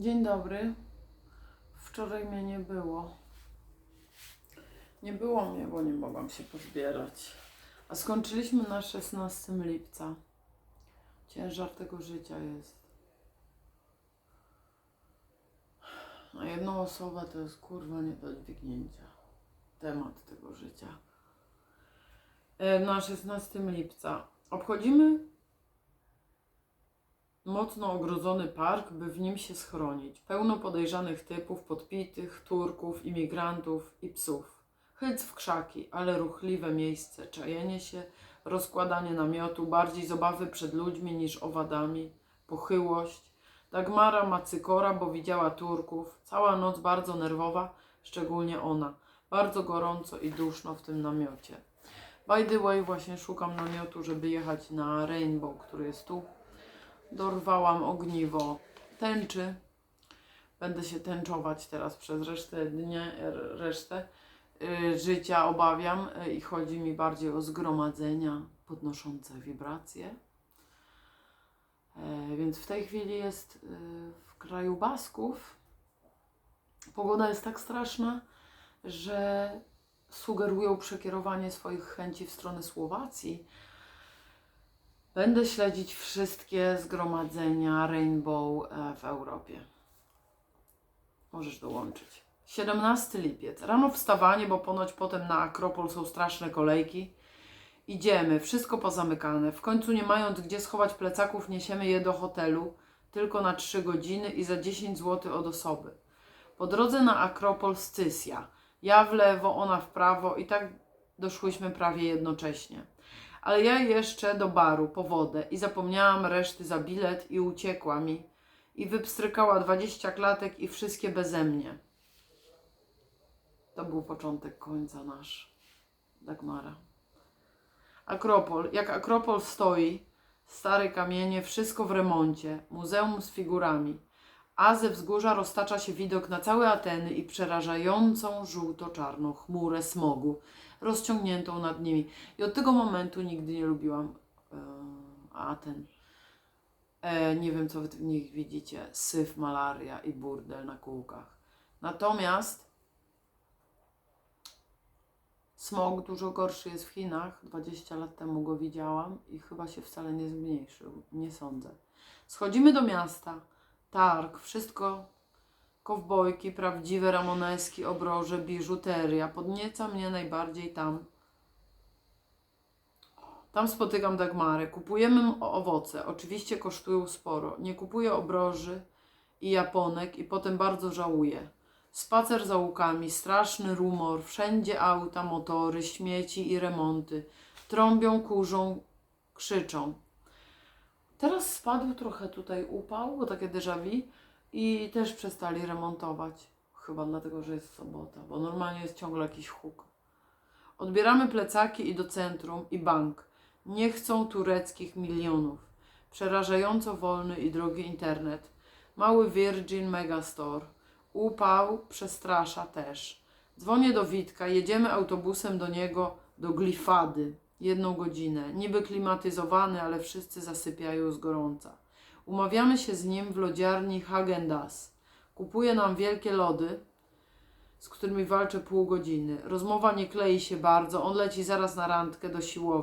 Dzień dobry. Wczoraj mnie nie było. Nie było mnie, bo nie mogłam się pozbierać. A skończyliśmy na 16 lipca. Ciężar tego życia jest. Na jedną osobę to jest kurwa nie do dźwignięcia. Temat tego życia. E, Na 16 lipca obchodzimy mocno ogrodzony park, by w nim się schronić. Pełno podejrzanych typów, podpitych, Turków, imigrantów i psów. Hyc w krzaki, ale ruchliwe miejsce, czajenie się, rozkładanie namiotu, bardziej z obawy przed ludźmi niż owadami, pochyłość. Dagmara ma cykora, bo widziała Turków. Cała noc bardzo nerwowa, szczególnie ona. Bardzo gorąco i duszno w tym namiocie. By the way, właśnie szukam namiotu, żeby jechać na Rainbow, który jest tu dorwałam ogniwo tęczy. Będę się tęczować teraz przez resztę dnia, resztę y, życia, obawiam. y, I chodzi mi bardziej o zgromadzenia podnoszące wibracje. E, Więc w tej chwili jest y, w kraju Basków. Pogoda jest tak straszna, że sugerują przekierowanie swoich chęci w stronę Słowacji. Będę śledzić wszystkie zgromadzenia Rainbow e, w Europie. Możesz dołączyć. 17 lipiec. Rano wstawanie, bo ponoć potem na Akropol są straszne kolejki. Idziemy, wszystko pozamykane. W końcu nie mając gdzie schować plecaków, niesiemy je do hotelu tylko na 3 godziny i za 10 zł od osoby. Po drodze na Akropol Scysja. Ja w lewo, ona w prawo i tak doszłyśmy prawie jednocześnie. Ale ja jeszcze do baru po wodę i zapomniałam reszty za bilet i uciekła mi. I wypstrykała 20 klatek i wszystkie beze mnie. To był początek końca nasz. Dagmara. Akropol. Jak Akropol stoi, stare kamienie, wszystko w remoncie, muzeum z figurami. A ze wzgórza roztacza się widok na całe Ateny i przerażającą żółto-czarną chmurę smogu rozciągniętą nad nimi. I od tego momentu nigdy nie lubiłam e, Aten. E, nie wiem, co wy w nich widzicie. Syf, malaria i burdel na kółkach. Natomiast smog dużo gorszy jest w Chinach. 20 lat temu go widziałam i chyba się wcale nie zmniejszył. Nie sądzę. Schodzimy do miasta. Targ, wszystko kowbojki, prawdziwe ramoneski, obroże, biżuteria. Podnieca mnie najbardziej tam. Tam spotykam Dagmarę. Kupujemy owoce. Oczywiście kosztują sporo. Nie kupuję obroży i japonek i potem bardzo żałuję. Spacer za łukami, straszny rumor, wszędzie auta, motory, śmieci i remonty. Trąbią, kurzą, krzyczą. Teraz spadł trochę tutaj upał, bo takie déjà vu. I też przestali remontować. Chyba dlatego, że jest sobota, bo normalnie jest ciągle jakiś huk. Odbieramy plecaki i do centrum i bank. Nie chcą tureckich milionów. Przerażająco wolny i drogi internet. Mały Virgin Megastore. Upał przestrasza też. Dzwonię do Witka, jedziemy autobusem do niego do Glifady. Jedną godzinę. Niby klimatyzowany, ale wszyscy zasypiają z gorąca. Umawiamy się z nim w lodziarni Hagendas. Kupuje nam wielkie lody, z którymi walczę pół godziny. Rozmowa nie klei się bardzo. On leci zaraz na randkę do siłowni.